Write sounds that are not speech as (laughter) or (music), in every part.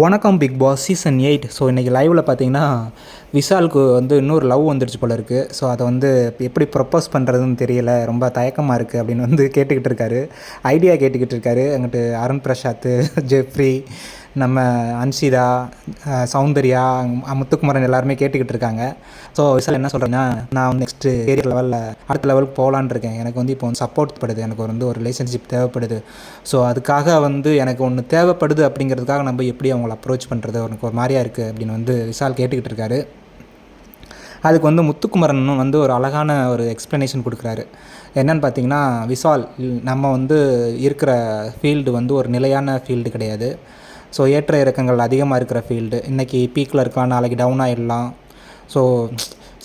வணக்கம் Bigg Boss season eight. So இன்றைக்கி லைவில் பார்த்தீங்கன்னா விஷாலுக்கு வந்து இன்னொரு லவ் வந்துருச்சு போல இருக்குது ஸோ அதை வந்து எப்படி ப்ரப்போஸ் பண்ணுறதுன்னு தெரியல. ரொம்ப தயக்கமாக இருக்குது அப்படின்னு வந்து கேட்டுக்கிட்டு இருக்காரு. ஐடியா கேட்டுக்கிட்டு இருக்காரு. அங்கிட்டு அருண் பிரசாத் (laughs) ஜெஃப்ரி நம்ம அன்ஷிதா சௌந்தர்யா முத்துக்குமரன் எல்லாருமே கேட்டுக்கிட்டு இருக்காங்க. ஸோ விஷால் என்ன சொல்கிறேன்னா நான் வந்து நெக்ஸ்ட்டு கேரியர் லெவலில் அடுத்த லெவலுக்கு போகலான்னு இருக்கேன். எனக்கு வந்து இப்போ வந்து சப்போர்ட் படுது. எனக்கு வந்து ஒரு ரிலேஷன்ஷிப் தேவைப்படுது. ஸோ அதுக்காக வந்து எனக்கு ஒன்று தேவைப்படுது அப்படிங்கிறதுக்காக நம்ம எப்படி அவங்கள அப்ரோச் பண்ணுறது எனக்கு ஒரு மாதிரியாக இருக்குது அப்படின்னு வந்து விஷால் கேட்டுக்கிட்டு இருக்காரு. அதுக்கு வந்து முத்துக்குமரன் வந்து ஒரு அழகான ஒரு எக்ஸ்ப்ளனேஷன் கொடுக்குறாரு. என்னன்னு பார்த்தீங்கன்னா விஷால் நம்ம வந்து இருக்கிற ஃபீல்டு வந்து ஒரு நிலையான ஃபீல்டு கிடையாது. ஸோ ஏற்ற இறக்கங்கள் அதிகமாக இருக்கிற ஃபீல்டு இன்றைக்கி பீக்கில் இருக்கலாம் நாளைக்கு டவுன் ஆகிடலாம் ஸோ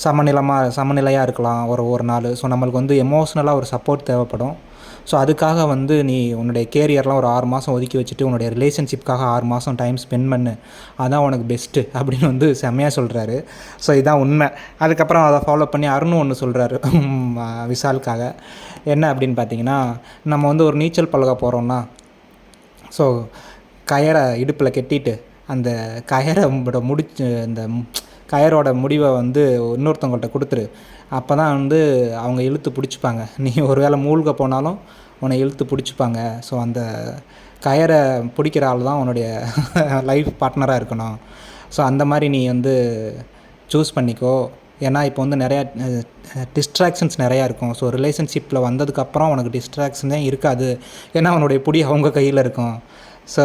சமநிலமாக சமநிலையாக இருக்கலாம் ஒரு ஒரு நாள். ஸோ நம்மளுக்கு வந்து எமோஷ்னலாக ஒரு சப்போர்ட் தேவைப்படும். ஸோ அதுக்காக வந்து நீ உன்னுடைய கேரியர்லாம் ஒரு ஆறு மாதம் ஒதுக்கி வச்சுட்டு உன்னுடைய ரிலேஷன்ஷிப்காக ஆறு மாதம் டைம் ஸ்பெண்ட் பண்ணு. அதான் உனக்கு பெஸ்ட்டு அப்படின்னு வந்து செம்மையாக சொல்கிறாரு ஸோ இதுதான் உண்மை. அதுக்கப்புறம் அதை ஃபாலோ பண்ணி அருணும் ஒன்று சொல்கிறாரு விஷாலுக்காக என்ன அப்படின்னு பார்த்தீங்கன்னா நம்ம வந்து ஒரு நீச்சல் பழக போகிறோம்னா ஸோ கயரை இடுப்பில் கட்டிட்டு அந்த கயரை முடிச்சு அந்த கயரோட முடிவை வந்து இன்னொருத்தவங்கள்ட்ட கொடுத்துரு. அப்போ தான் வந்து அவங்க இழுத்து பிடிச்சிப்பாங்க. நீ ஒரு வேளை மூழ்க போனாலும் உன்னை இழுத்து பிடிச்சிப்பாங்க. ஸோ அந்த கயரை பிடிக்கிற ஆள் தான் உன்னுடைய லைஃப் பார்ட்னராக இருக்கணும். ஸோ அந்த மாதிரி நீ வந்து சூஸ் பண்ணிக்கோ. ஏன்னா இப்போ வந்து நிறையா டிஸ்ட்ராக்ஷன்ஸ் நிறையா இருக்கும். ஸோ ரிலேஷன்ஷிப்பில் வந்ததுக்கப்புறம் உனக்கு டிஸ்ட்ராக்ஷனே இருக்காது. ஏன்னா அவனுடைய புடி அவங்க கையில் இருக்கும். ஸோ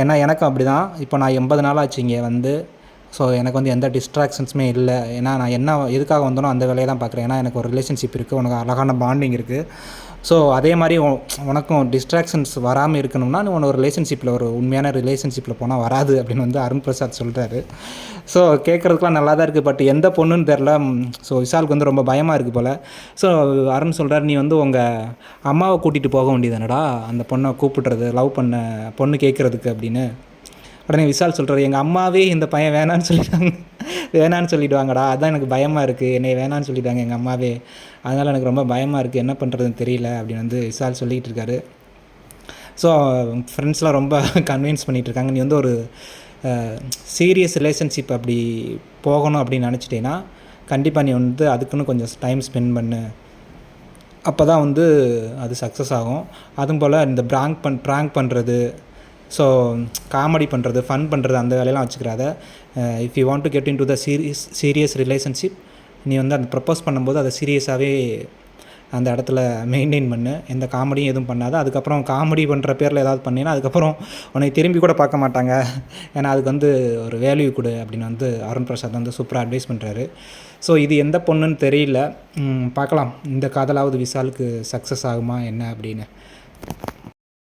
ஏன்னா எனக்கும் அப்படி தான் இப்போ நான் எண்பது நாள் ஆச்சு இங்கே வந்து. ஸோ எனக்கு வந்து எந்த டிஸ்ட்ராக்ஷன்ஸுமே இல்லை. ஏன்னா நான் என்ன எதுக்காக வந்தனோ அந்த வேலையை தான் பார்க்குறேன். ஏன்னா எனக்கு ஒரு ரிலேஷன்ஷிப் இருக்குது உனக்கு அழகான பாண்டிங் இருக்குது ஸோ அதே மாதிரி உனக்கும் டிஸ்ட்ராக்ஷன்ஸ் வராமல் இருக்கணும்னா நீ உன ஒரு ரிலேஷன்ஷிப்பில் ஒரு உண்மையான ரிலேஷன்ஷிப்பில் போனால் வராது அப்படின்னு வந்து அருண் பிரசாத் சொல்கிறாரு ஸோ கேட்குறதுக்குலாம் நல்லா தான் இருக்குது பட் எந்த பொண்ணுன்னு தெரில ஸோ விஷாலுக்கு வந்து ரொம்ப பயமாக இருக்குது போல். ஸோ அருண் சொல்கிறார் நீ வந்து உங்கள் அம்மாவை கூட்டிகிட்டு போக வேண்டியதானடா அந்த பொண்ணை கூப்பிடுறது லவ் பண்ண பொண்ணு கேட்குறதுக்கு அப்படின்னு. உடனே விஷால் சொல்கிறார் எங்கள் அம்மாவே இந்த பையன் வேணான்னு சொல்லிட்டாங்க. வேணான்னு சொல்லிவிடுவாங்கடா அதான் எனக்கு பயமாக இருக்குது என்னை வேணான்னு சொல்லிட்டாங்க எங்கள் அம்மாவே. அதனால் எனக்கு ரொம்ப பயமாக இருக்குது என்ன பண்ணுறதுன்னு தெரியல அப்படின்னு வந்து விசால் சொல்லிகிட்டு இருக்காரு. ஸோ ஃப்ரெண்ட்ஸ்லாம் ரொம்ப கன்வின்ஸ் பண்ணிகிட்டு இருக்காங்க. நீ வந்து ஒரு சீரியஸ் ரிலேஷன்ஷிப் அப்படி போகணும் அப்படின்னு நினச்சிட்டேன்னா கண்டிப்பாக நீ வந்து அதுக்குன்னு கொஞ்சம் டைம் ஸ்பெண்ட் பண்ணு. அப்போ தான் வந்து அது சக்ஸஸ் ஆகும். அதுவும் போல் இந்த ப்ராங்க் பண் ப்ராங்க் பண்ணுறது ஸோ காமெடி பண்ணுறது ஃபன் பண்ணுறது அந்த வேலையெல்லாம் வச்சுக்கிறாத. If you want to get into the serious serious relationship நீ வந்து அந்த ப்ரப்போஸ் பண்ணும்போது அதை சீரியஸாகவே அந்த இடத்துல மெயின்டைன் பண்ணு. எந்த காமெடியும் எதுவும் பண்ணாத. அதுக்கப்புறம் காமெடி பண்ணுற பேரில் ஏதாவது பண்ணினா அதுக்கப்புறம் உன்னை திரும்பி கூட பார்க்க மாட்டாங்க. ஏன்னா அதுக்கு வந்து ஒரு வேல்யூ கொடு அப்படின்னு வந்து அருண் பிரசாத் வந்து சூப்பராக அட்வைஸ் பண்ணுறாரு ஸோ இது எந்த பொண்ணுன்னு தெரியல. பார்க்கலாம். இந்த காதலாவது விஷாலுக்கு சக்ஸஸ் ஆகுமா என்ன அப்படின்னு.